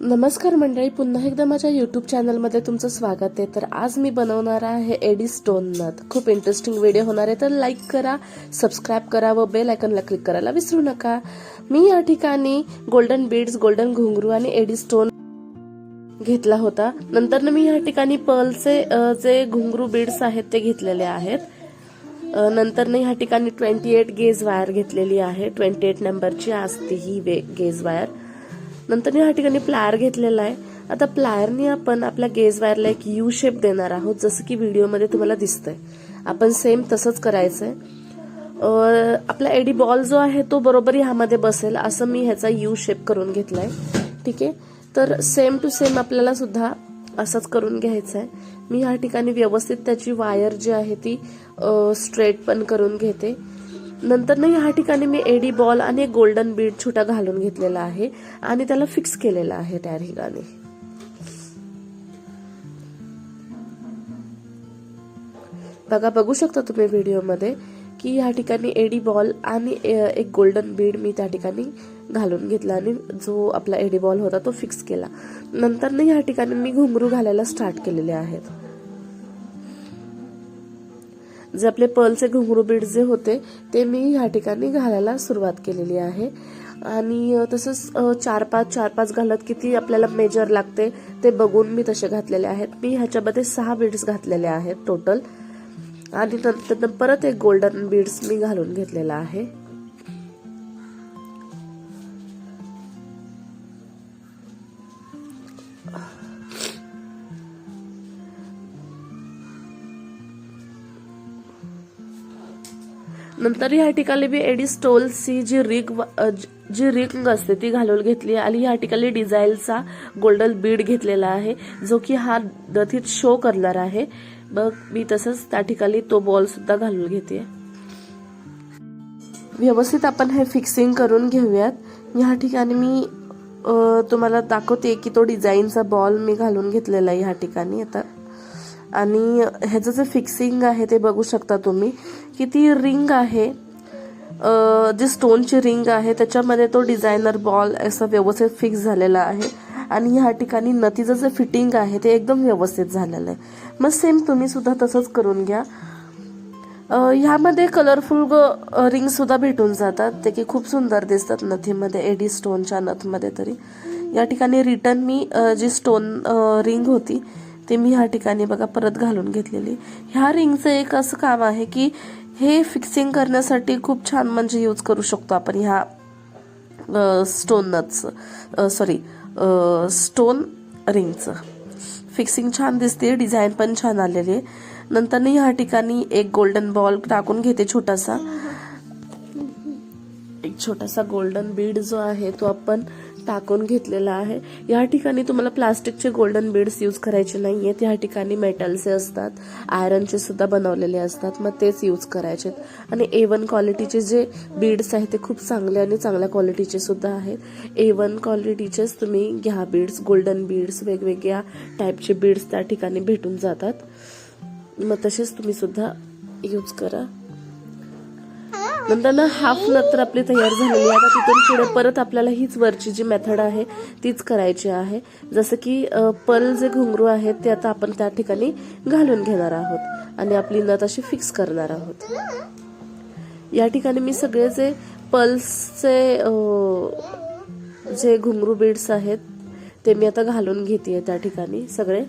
नमस्कार मंडळी पुन्हा एकदा माझ्या युट्यूब चॅनलमध्ये तुमचं स्वागत आहे. तर आज मी बनवणार आहे एडी स्टोन नथ खूप इंटरेस्टिंग व्हिडिओ होणार आहे तर लाईक करा सबस्क्राईब करा व बेल आयकनला क्लिक करायला विसरू नका. मी या ठिकाणी गोल्डन बीड्स गोल्डन घुंगरू आणि एडी स्टोन घेतला होता. नंतर मी या ठिकाणी पर्लचे जे घुंगरू बीड्स आहेत ते घेतलेले आहेत. नंतर ह्या ठिकाणी ट्वेंटी एट गेज वायर घेतलेली आहे. ट्वेंटी एट नंबरची असते ही वे गेज वायर नंतर ह्या ठिकाणी प्लायर घेतलेला आहे. आता प्लायरने आपण आपल्या गेज वायरला एक यू शेप देणार आहोत जसं की व्हिडिओमध्ये तुम्हाला दिसतंय. आपण सेम तसंच करायचंय. आहे आपला एडी बॉल जो आहे तो बरोबर ह्यामध्ये बसेल असं मी ह्याचा यू शेप करून घेतलाय. ठीक आहे? तर सेम टू सेम आपल्याला सुद्धा असंच करून घ्यायचं आहे मी ह्या ठिकाणी व्यवस्थित त्याची वायर जी आहे ती स्ट्रेट पण करून घेते. नंतर ना ह्या ठिकाणी मी एडी बॉल आणि एक गोल्डन बीड छोटा घालून घेतलेला आहे आणि त्याला फिक्स केलेला आहे त्या ठिकाणी. बघा बघू शकता तुम्ही व्हिडिओमध्ये की ह्या ठिकाणी एडी बॉल आणि एक गोल्डन बीड मी त्या ठिकाणी घालून घेतला आणि जो आपला एडी बॉल होता तो फिक्स केला. नंतर ना ह्या ठिकाणी मी घुंगरू घालायला स्टार्ट केलेले आहेत. जे आपले पर्लचे घुंगरू बीड जे होते ते मी ह्या ठिकाणी घालायला सुरुवात केलेली आहे. आणि तसंच चार पाच चार पाच घालत किती आपल्याला मेजर लागते ते बघून मी तसे घातलेले आहेत. मी ह्याच्यामध्ये सहा बीड्स घातलेले आहेत टोटल. आणि नंतर परत एक गोल्डन बीड्स मी घालून घेतलेला आहे. नंतर ह्या ठिकाणी मी एडी स्टोलची जी रिंग जी रिंग असते ती घालून घेतली आणि ह्या ठिकाणी डिझाईनचा गोल्डन बीड घेतलेला आहे जो की हा दथीत शो करणार आहे. मग मी तसंच त्या ठिकाणी तो बॉल सुद्धा घालून घेते. व्यवस्थित आपण हे फिक्सिंग करून घेऊयात. ह्या ठिकाणी मी तुम्हाला दाखवते की तो डिझाईनचा बॉल मी घालून घेतलेला आहे ह्या ठिकाणी. आता आणि ह्याचं जे फिक्सिंग आहे ते बघू शकता तुम्ही. की ती रिंग आहे जी स्टोनची रिंग आहे त्याच्यामध्ये तो डिझायनर बॉल असं व्यवस्थित फिक्स झालेला आहे. आणि ह्या ठिकाणी नथीचं जे फिटिंग आहे ते एकदम व्यवस्थित झालेलं आहे. मग सेम तुम्ही सुद्धा तसंच करून घ्या. ह्यामध्ये कलरफुल रिंग सुद्धा भेटून जातात. ते की खूप सुंदर दिसतात नथीमध्ये एडी स्टोनच्या नथमध्ये तरी. या ठिकाणी रिटर्न मी जी स्टोन रिंग होती ते मी ह्या ठिकाणी बघा परत घालून घेतलेली. ह्या रिंगचं एक असं काम आहे की हे फिक्सिंग करण्यासाठी खूप छान म्हणजे यूज करू शकतो आपण ह्या स्टोन नथचं सॉरी स्टोन रिंगचं. फिक्सिंग छान दिसते डिझाईन पण छान आलेली आहे. नंतर मी ह्या ठिकाणी एक गोल्डन बॉल टाकून घेते छोटासा. एक छोटासा गोल्डन बीड जो आहे तो आपण टाकून घेतलेला आहे. या ठिकाणी तुम्हाला प्लास्टिकचे गोल्डन बीड्स यूज करायचे नाही आहेत या ठिकाणी मेटलचे असतात. आयरनचे सुद्धा बनवलेले असतात. मग तेच यूज करायचे. आणि ए वन क्वालिटीचे जे बीड्स आहेत ते खूप चांगले आणि चांगल्या क्वालिटीचे सुद्धा आहेत. ए वन क्वालिटीचेच तुम्ही घ्या बीड्स गोल्डन बीड्स वेगवेगळ्या टाईपचे बीड्स त्या ठिकाणी भेटून जातात. मग तसेच तुम्ही सुद्धा यूज करा. नंतर ना हाफ नथ तर आपली तयार झालेली आता तिथून पुढे परत आपल्याला हीच वरची जी मेथड आहे तीच करायची आहे. जसं की पर्ल पल जे घुंगरू आहेत ते आता आपण त्या ठिकाणी घालून घेणार आहोत. आणि आपली नथ अशी फिक्स करणार आहोत. या ठिकाणी मी सगळे जे पल्सचे जे घुंगरू बीड्स आहेत ते मी आता घालून घेते त्या ठिकाणी सगळे.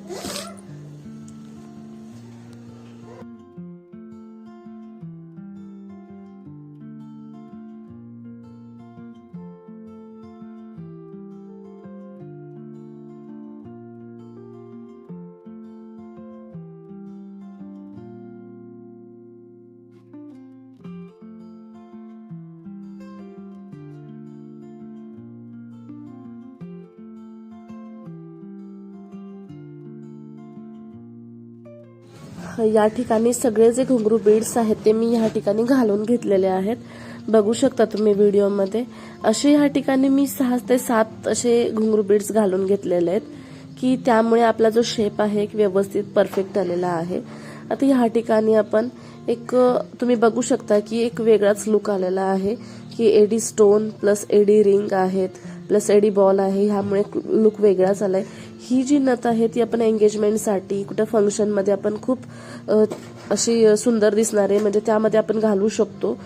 या ठिकाणी सगळे जे घुंगरू बीड्स आहेत ते मी ह्या ठिकाणी घालून घेतलेले आहेत. बघू शकता तुम्ही व्हिडिओमध्ये. असे ह्या ठिकाणी मी सहा ते सात असे घुंगरू बीड्स घालून घेतलेले आहेत की त्यामुळे आपला जो शेप आहे एक व्यवस्थित परफेक्ट आलेला आहे. आता ह्या ठिकाणी आपण एक तुम्ही बघू शकता की एक वेगळाच लुक आलेला आहे की AD stone plus AD ring आहेत प्लस एडी बॉल आहे ह्यामुळे लुक वेगळाच आलाय. ही जी नथ आहे ती आपण एंगेजमेंटसाठी कुठं फंक्शनमध्ये आपण खूप अशी सुंदर दिसणार आहे म्हणजे त्यामध्ये आपण घालू शकतो.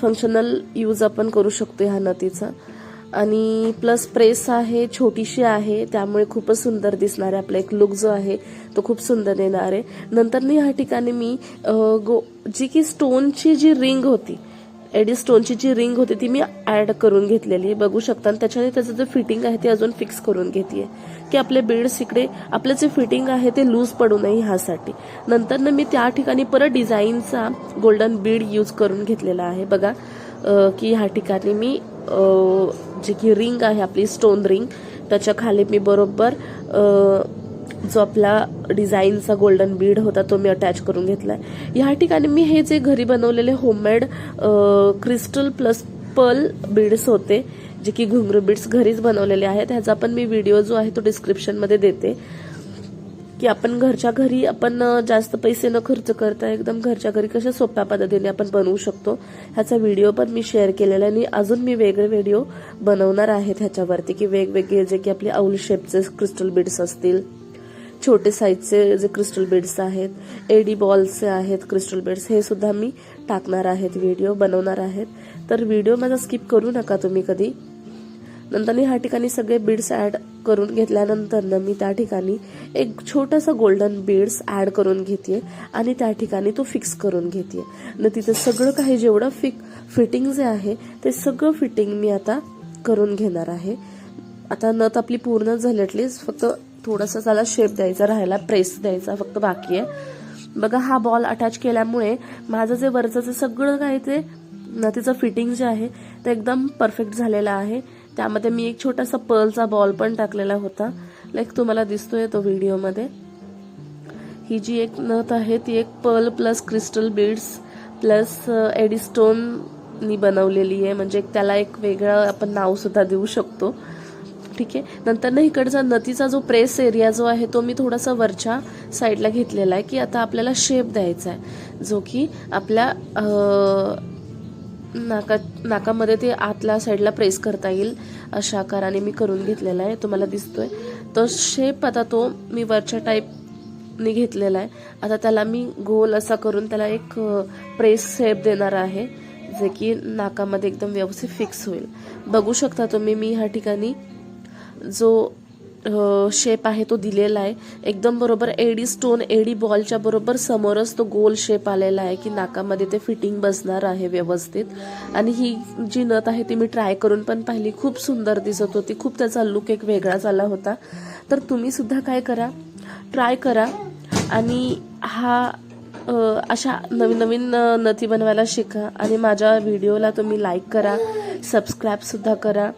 फंक्शनल यूज आपण करू शकतो ह्या नथीचा. आणि प्लस प्रेस आहे छोटीशी आहे त्यामुळे खूपच सुंदर दिसणार आहे आपला एक लुक जो आहे तो खूप सुंदर येणार आहे. नंतर ह्या ठिकाणी मी गो जी की स्टोनची जी रिंग होती एडी स्टोनची जी रिंग होती ती मी ऍड करून घेतलेली. आहे बघू शकता आणि त्याच्याने त्याचं जे फिटिंग आहे ते अजून फिक्स करून घेते की आपले बीड्स इकडे आपलं जे फिटिंग आहे ते लूज पडू नये ह्यासाठी. नंतर ना मी त्या ठिकाणी परत डिझाईनचा गोल्डन बीड यूज करून घेतलेला आहे. बघा की ह्या ठिकाणी मी जी की रिंग आहे आपली स्टोन रिंग त्याच्याखाली मी बरोबर जो आपला डिझाईनचा गोल्डन बीड होता तो मी अटॅच करून घेतला आहे ह्या ठिकाणी मी हे जे घरी बनवलेले homemade crystal plus pearl beads होते जे की घुंगरू बीड्स घरीच बनवलेले आहेत. ह्याचा पण मी व्हिडिओ जो आहे तो डिस्क्रिप्शनमध्ये देते. की आपण घरच्या घरी आपण जास्त पैसे न खर्च करता एकदम घरच्या घरी कशा सोप्या पद्धतीने आपण बनवू शकतो ह्याचा व्हिडिओ पण मी शेअर केलेला आहे. आणि अजून मी वेगळे व्हिडिओ बनवणार आहेत ह्याच्यावरती की वेगवेगळे जे की आपले औल शेपचे क्रिस्टल बीड्स असतील छोटे साईजचे जे क्रिस्टल बीड्स आहेत एडी बॉल्सचे आहेत क्रिस्टल बीड्स हे सुद्धा मी टाकणार आहेत व्हिडिओ बनवणार आहेत. तर व्हिडिओ माझा स्किप करू नका तुम्ही कधी. नंतर ह्या ठिकाणी सगळे बीड्स ॲड करून घेतल्यानंतर ना मी त्या ठिकाणी एक छोटासा गोल्डन बीड्स ॲड करून घेते आणि त्या ठिकाणी तो फिक्स करून घेते न तिथं सगळं काही जेवढं फिक फिटिंग जे आहे ते सगळं फिटिंग मी आता करून घेणार आहे. आता नथ आपली पूर्ण झाली फक्त थोडासा त्याला शेप द्यायचा राहायला प्रेस द्यायचा फक्त बाकी आहे. बघा हा बॉल अटॅच केल्यामुळे माझं जे वरचं जे सगळं काय ते तिचं फिटिंग जे आहे ते एकदम परफेक्ट झालेलं आहे. त्यामध्ये मी एक छोटासा पर्लचा बॉल पण टाकलेला होता. लाईक तुम्हाला दिसतोय तो व्हिडिओमध्ये ही जी एक नथ आहे ती एक pearl plus crystal beads plus एडिस्टोननी बनवलेली आहे. म्हणजे एक त्याला एक वेगळं आपण नावसुद्धा देऊ शकतो. ठीक आहे? नंतर ना इकडचा नथीचा जो प्रेस एरिया जो आहे तो मी थोडासा वरच्या साईडला घेतलेला आहे की आता आपल्याला शेप द्यायचा आहे. जो की आपल्या uh, नाका नाकामध्ये ते आतल्या साईडला प्रेस करता येईल अशा आकाराने मी करून घेतलेला आहे. तुम्हाला दिसतोय. तो शेप आता तो मी वरच्या टाईपने घेतलेला आहे. आता त्याला मी गोल असा करून त्याला एक प्रेस शेप देणार आहे जे की नाकामध्ये एकदम व्यवस्थित फिक्स होईल. बघू शकता तुम्ही मी ह्या ठिकाणी जो शेप आहे तो दिलेला आहे. एकदम बरोबर एडी स्टोन एडी बॉलच्या बरोबर समोरच तो गोल शेप आलेला आहे की नाकामध्ये ते फिटिंग बसणार आहे व्यवस्थित. आणि ही जी नथ आहे ती मी ट्राय करून पण पाहिली. खूप सुंदर दिसत होती. खूप त्याचा लुक एक वेगळाच आला होता. तर तुम्ही सुद्धा काय करा? ट्राय करा. आणि हा अशा नवीन नवीन नथी बनवायला शिका. आणि माझ्या व्हिडिओला तुम्ही लाईक करा. सबस्क्राईबसुद्धा करा.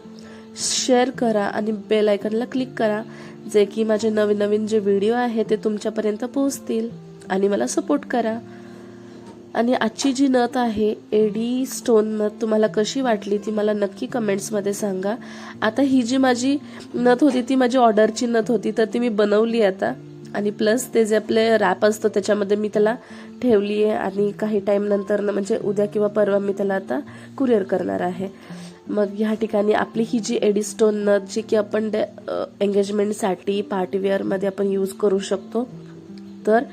शेअर करा आणि बेल आयकनला क्लिक करा जे की माझे नवीन नवीन जे व्हिडिओ आहे ते तुमच्यापर्यंत पोहोचतील आणि मला सपोर्ट करा. आणि आजची जी नथ आहे एडी स्टोन नथ तुम्हाला कशी वाटली ती मला नक्की कमेंट्समध्ये सांगा. आता ही जी माझी नथ होती ती माझी ऑर्डरची नथ होती तर ती मी बनवली आता. आणि प्लस ते जे आपले रॅप असतं त्याच्यामध्ये मी त्याला ठेवली आहे आणि काही टाईम नंतर म्हणजे उद्या किंवा परवा मी त्याला आता कुरिअर करणार आहे. मग ह्या ठिकाणी आपली ही जी एडी स्टोन नथ जी की आपण एंगेजमेंटसाठी पार्टीवेअरमध्ये आपण यूज करू शकतो तर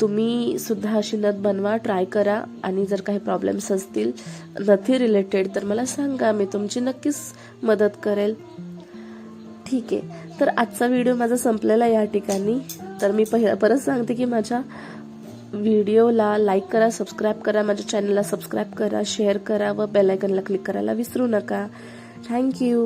तुम्ही सुद्धा अशी नथ बनवा ट्राय करा. आणि जर काही प्रॉब्लेम्स असतील नथी रिलेटेड तर मला सांगा मी तुमची नक्कीच मदत करेल. ठीक आहे. तर आजचा व्हिडिओ माझा संपलेला आहे या ठिकाणी. तर मी पहिला परत सांगते की माझ्या व्हिडिओला लाईक करा सबस्क्राईब करा माझ्या चॅनलला सबस्क्राईब करा शेअर करा व बेलायकनला क्लिक करायला विसरू नका. थँक्यू